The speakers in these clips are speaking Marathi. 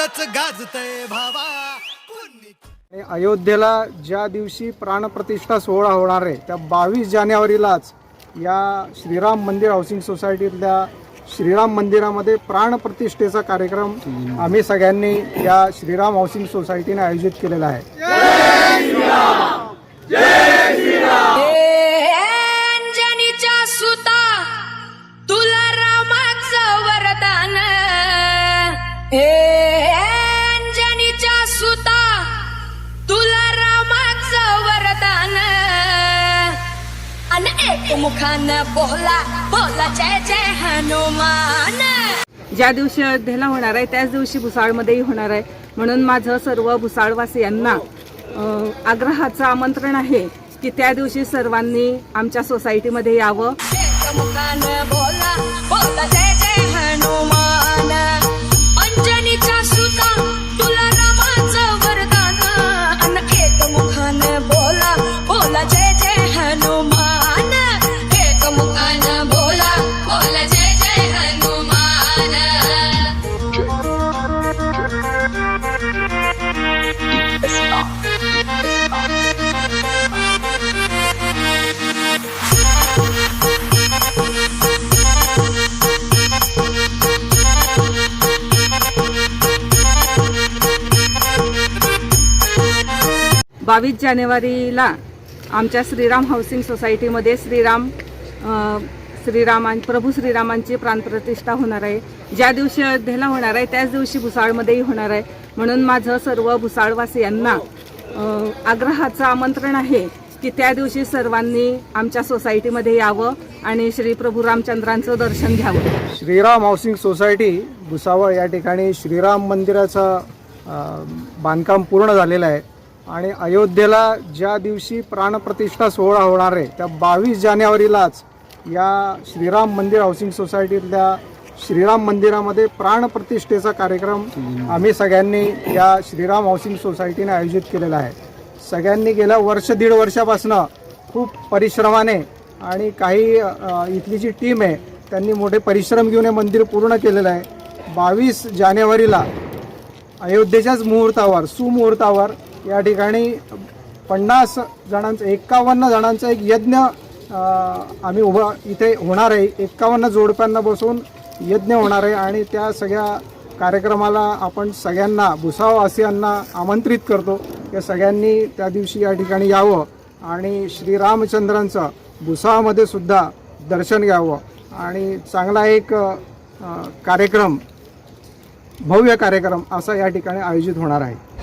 गाजतय भावा. अयोध्येला ज्या दिवशी प्राणप्रतिष्ठा सोहळा होणार आहे त्या बावीस जानेवारीलाच या श्रीराम मंदिर हाऊसिंग सोसायटीतल्या श्रीराम मंदिरामध्ये प्राणप्रतिष्ठेचा कार्यक्रम आम्ही सगळ्यांनी या श्रीराम हाऊसिंग सोसायटीने आयोजित केलेला आहे. मुखानं बोला बोला जय जय हनुमान. ज्या दिवशी अयोध्येला होणार आहे त्याच दिवशी भुसावळमध्येही होणार आहे. म्हणून माझं सर्व भुसावळवासियांना अ, आग्रहाचं आमंत्रण आहे की त्या दिवशी सर्वांनी आमच्या सोसायटीमध्ये यावं. बावीस जानेवारीला आमच्या श्रीराम हाऊसिंग सोसायटीमध्ये श्रीराम श्रीरामां प्रभू श्रीरामांची प्राणप्रतिष्ठा होणार आहे. ज्या दिवशी अयोध्येला होणार आहे त्याच दिवशी भुसाळमध्येही होणार आहे. म्हणून माझं सर्व भुसाळवासियांना आग्रहाचं आमंत्रण आहे की त्या दिवशी सर्वांनी आमच्या सोसायटीमध्ये यावं आणि श्री प्रभू रामचंद्रांचं दर्शन घ्यावं. श्रीराम हाऊसिंग सोसायटी भुसावळ या ठिकाणी श्रीराम मंदिराचं बांधकाम पूर्ण झालेलं आहे. आणि अयोध्येला ज्या दिवशी प्राणप्रतिष्ठा सोहळा होणार आहे त्या बावीस जानेवारीलाच या श्रीराम मंदिर हाऊसिंग सोसायटीतल्या श्रीराम मंदिरामध्ये प्राणप्रतिष्ठेचा कार्यक्रम आम्ही सगळ्यांनी या श्रीराम हाऊसिंग सोसायटीने आयोजित केलेला आहे. सगळ्यांनी गेल्या वर्ष दीड वर्षापासनं खूप परिश्रमाने आणि काही इथली जी टीम आहे त्यांनी मोठे परिश्रम घेऊन हे मंदिर पूर्ण केलेलं आहे. बावीस जानेवारीला अयोध्येच्याच मुहूर्तावर सुमुहूर्तावर या ठिकाणी पन्नास जणांचं एकावन्न जणांचं एक यज्ञ आम्ही उभं इथे होणार आहे. एकावन्न जोडप्यांना बसून यज्ञ होणार आहे आणि त्या सगळ्या कार्यक्रमाला आपण सगळ्यांना भुसावासियांना आमंत्रित करतो. या सगळ्यांनी त्या दिवशी या ठिकाणी यावं आणि श्रीरामचंद्रांचं भुसावामध्ये सुद्धा दर्शन घ्यावं. आणि चांगला एक कार्यक्रम भव्य कार्यक्रम असा या ठिकाणी आयोजित होणार आहे.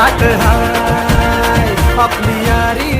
लय गुंगाट हाय आपली यारी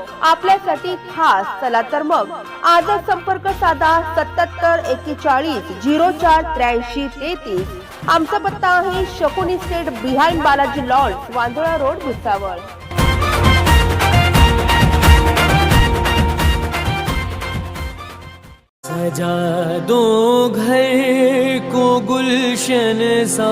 आपल्यासाठी खास. चला तर मग आजच संपर्क साधा सत्याहत्तर एक्केचाळीस झिरो चार त्र्याऐंशी तेहतीस. आमचा पत्ता आहे Shakuni state behind Balaji lawns Wandola road Bhusawal. सजा दो घर को गुलशन सा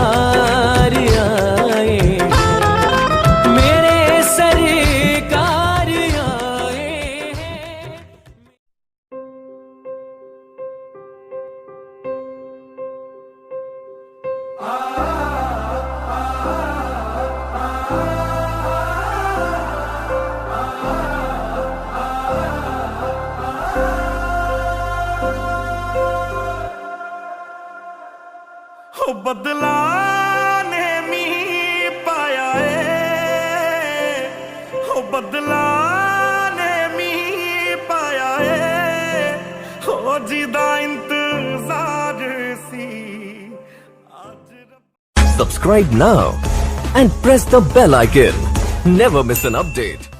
ਬਦਲਾ ਨੇ ਮੀਂਹ ਪਾਇਆ ਏ ਹੋ ਬਦਲਾ ਨੇ ਮੀਂਹ ਪਾਇਆ ਏ ਹੋ ਜਿਹਦਾ ਇੰਤਜ਼ਾਰ ਸੀ ਅੱਜ subscribe now and press the bell icon. Never miss an update.